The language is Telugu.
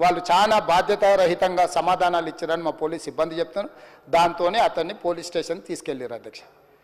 వాళ్ళు చాలా బాధ్యతారహితంగా సమాధానాలు ఇచ్చారని మా పోలీస్ సిబ్బంది చెప్తున్నారు. దాంతోనే అతన్ని పోలీస్ స్టేషన్ తీసుకెళ్ళారు అధ్యక్ష.